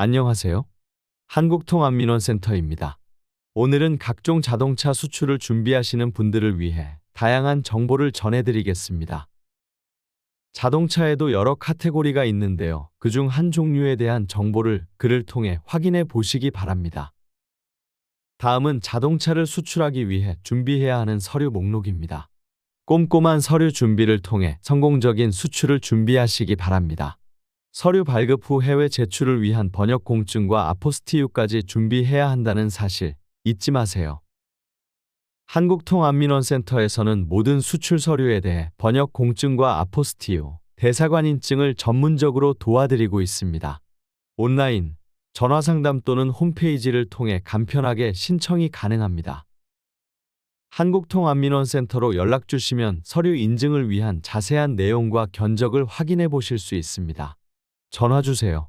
안녕하세요. 한국통합민원센터입니다. 오늘은 각종 자동차 수출을 준비하시는 분들을 위해 다양한 정보를 전해드리겠습니다. 자동차에도 여러 카테고리가 있는데요. 그중 한 종류에 대한 정보를 글을 통해 확인해 보시기 바랍니다. 다음은 자동차를 수출하기 위해 준비해야 하는 서류 목록입니다. 꼼꼼한 서류 준비를 통해 성공적인 수출을 준비하시기 바랍니다. 서류 발급 후 해외 제출을 위한 번역 공증과 아포스티유까지 준비해야 한다는 사실 잊지 마세요. 한국통합민원센터에서는 모든 수출 서류에 대해 번역 공증과 아포스티유, 대사관 인증을 전문적으로 도와드리고 있습니다. 온라인, 전화 상담 또는 홈페이지를 통해 간편하게 신청이 가능합니다. 한국통합민원센터로 연락 주시면 서류 인증을 위한 자세한 내용과 견적을 확인해 보실 수 있습니다. 전화 주세요.